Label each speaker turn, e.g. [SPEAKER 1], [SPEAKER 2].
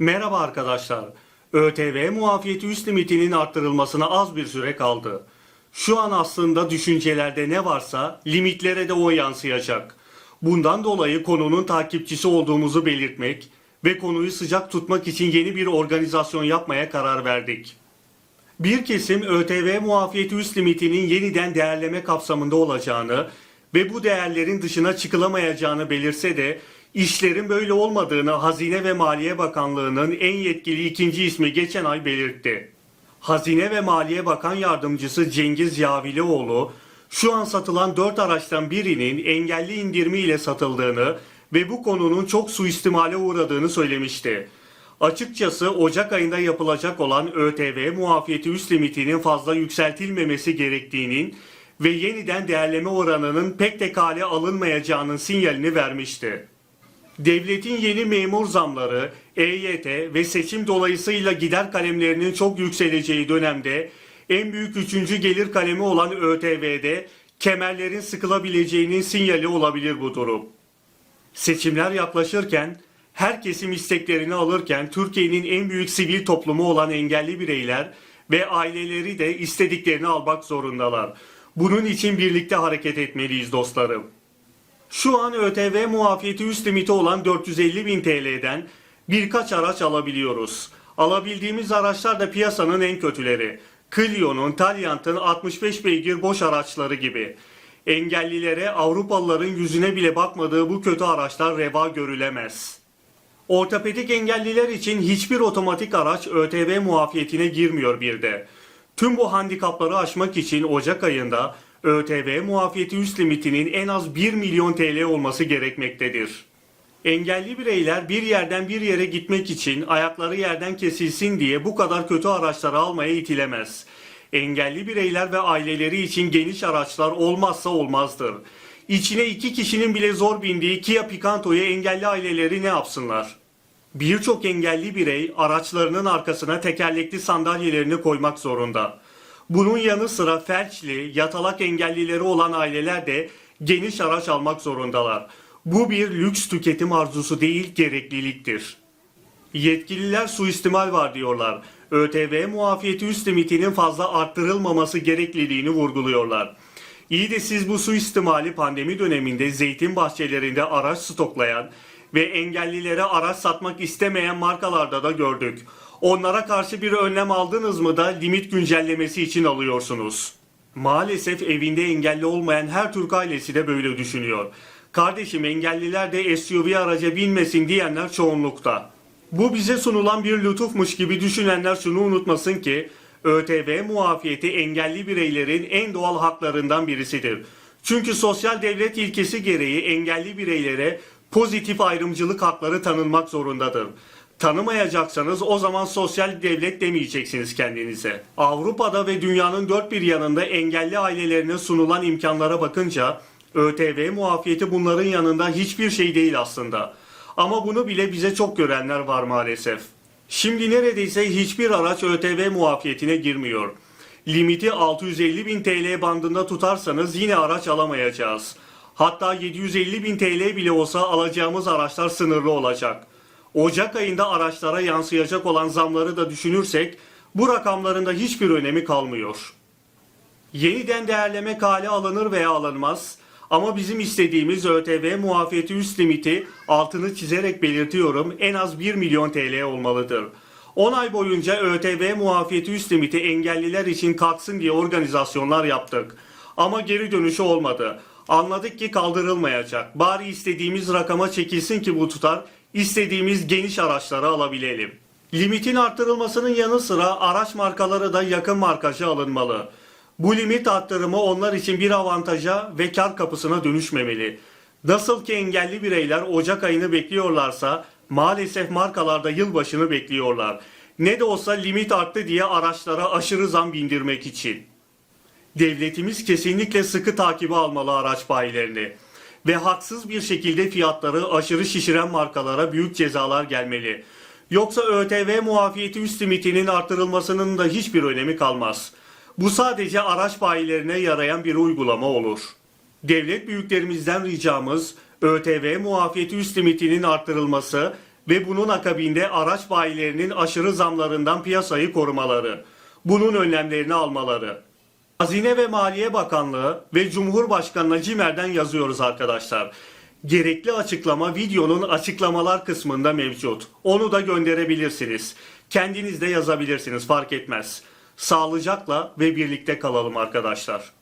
[SPEAKER 1] Merhaba arkadaşlar. ÖTV muafiyeti üst limitinin arttırılmasına az bir süre kaldı. Şu an aslında düşüncelerde ne varsa limitlere de o yansıyacak. Bundan dolayı konunun takipçisi olduğumuzu belirtmek ve konuyu sıcak tutmak için yeni bir organizasyon yapmaya karar verdik. Bir kesim ÖTV muafiyeti üst limitinin yeniden değerleme kapsamında olacağını ve bu değerlerin dışına çıkılamayacağını belirse de işlerin böyle olmadığını Hazine ve Maliye Bakanlığı'nın en yetkili ikinci ismi geçen ay belirtti. Hazine ve Maliye Bakan Yardımcısı Cengiz Yavilioğlu, şu an satılan 4 araçtan birinin engelli indirimiyle satıldığını ve bu konunun çok suistimale uğradığını söylemişti. Açıkçası Ocak ayında yapılacak olan ÖTV muafiyeti üst limitinin fazla yükseltilmemesi gerektiğinin ve yeniden değerleme oranının pek de kale alınmayacağının sinyalini vermişti. Devletin yeni memur zamları, EYT ve seçim dolayısıyla gider kalemlerinin çok yükseleceği dönemde en büyük üçüncü gelir kalemi olan ÖTV'de kemerlerin sıkılabileceğinin sinyali olabilir bu durum. Seçimler yaklaşırken her kesim isteklerini alırken Türkiye'nin en büyük sivil toplumu olan engelli bireyler ve aileleri de istediklerini almak zorundalar. Bunun için birlikte hareket etmeliyiz dostlarım. Şu an ÖTV muafiyeti üst limiti olan 450 bin TL'den birkaç araç alabiliyoruz. Alabildiğimiz araçlar da piyasanın en kötüleri. Clio'nun, Taliant'ın 65 beygir boş araçları gibi. Engellilere Avrupalıların yüzüne bile bakmadığı bu kötü araçlar reva görülemez. Ortopedik engelliler için hiçbir otomatik araç ÖTV muafiyetine girmiyor bir de. Tüm bu handikapları aşmak için Ocak ayında ÖTV muafiyeti üst limitinin en az 1 milyon TL olması gerekmektedir. Engelli bireyler bir yerden bir yere gitmek için ayakları yerden kesilsin diye bu kadar kötü araçları almaya itilemez. Engelli bireyler ve aileleri için geniş araçlar olmazsa olmazdır. İçine iki kişinin bile zor bindiği Kia Picanto'yu engelli aileleri ne yapsınlar? Birçok engelli birey araçlarının arkasına tekerlekli sandalyelerini koymak zorunda. Bunun yanı sıra felçli, yatalak engellileri olan aileler de geniş araç almak zorundalar. Bu bir lüks tüketim arzusu değil, gerekliliktir. Yetkililer suistimal var diyorlar. ÖTV muafiyeti üst limitinin fazla arttırılmaması gerekliliğini vurguluyorlar. İyi de siz bu suistimali pandemi döneminde zeytin bahçelerinde araç stoklayan ve engellilere araç satmak istemeyen markalarda da gördük. Onlara karşı bir önlem aldınız mı da limit güncellemesi için alıyorsunuz. Maalesef evinde engelli olmayan her Türk ailesi de böyle düşünüyor. Kardeşim engelliler de SUV araca binmesin diyenler çoğunlukta. Bu bize sunulan bir lütufmuş gibi düşünenler şunu unutmasın ki ÖTV muafiyeti engelli bireylerin en doğal haklarından birisidir. Çünkü sosyal devlet ilkesi gereği engelli bireylere pozitif ayrımcılık hakları tanınmak zorundadır. Tanımayacaksanız o zaman sosyal devlet demeyeceksiniz kendinize. Avrupa'da ve dünyanın dört bir yanında engelli ailelerine sunulan imkanlara bakınca ÖTV muafiyeti bunların yanında hiçbir şey değil aslında. Ama bunu bile bize çok görenler var maalesef. Şimdi neredeyse hiçbir araç ÖTV muafiyetine girmiyor. Limiti 650 bin TL bandında tutarsanız yine araç alamayacağız. Hatta 750 bin TL bile olsa alacağımız araçlar sınırlı olacak. Ocak ayında araçlara yansıyacak olan zamları da düşünürsek bu rakamların da hiçbir önemi kalmıyor. Yeniden değerleme kale alınır veya alınmaz ama bizim istediğimiz ÖTV muafiyeti üst limiti altını çizerek belirtiyorum en az 1 milyon TL olmalıdır. 10 ay boyunca ÖTV muafiyeti üst limiti engelliler için kalksın diye organizasyonlar yaptık. Ama geri dönüşü olmadı. Anladık ki kaldırılmayacak. Bari istediğimiz rakama çekilsin ki bu tutar, istediğimiz geniş araçları alabilelim. Limitin arttırılmasının yanı sıra araç markaları da yakın markaja alınmalı. Bu limit arttırımı onlar için bir avantaja ve kar kapısına dönüşmemeli. Nasıl ki engelli bireyler Ocak ayını bekliyorlarsa maalesef markalarda yılbaşını bekliyorlar. Ne de olsa limit arttı diye araçlara aşırı zam bindirmek için. Devletimiz kesinlikle sıkı takibi almalı araç bayilerini. Ve haksız bir şekilde fiyatları aşırı şişiren markalara büyük cezalar gelmeli. Yoksa ÖTV muafiyeti üst limitinin artırılmasının da hiçbir önemi kalmaz. Bu sadece araç bayilerine yarayan bir uygulama olur. Devlet büyüklerimizden ricamız ÖTV muafiyeti üst limitinin artırılması ve bunun akabinde araç bayilerinin aşırı zamlarından piyasayı korumaları. Bunun önlemlerini almaları. Hazine ve Maliye Bakanlığı ve Cumhurbaşkanı'na CİMER'den yazıyoruz arkadaşlar. Gerekli açıklama videonun açıklamalar kısmında mevcut. Onu da gönderebilirsiniz. Kendiniz de yazabilirsiniz fark etmez. Sağlıcakla ve birlikte kalalım arkadaşlar.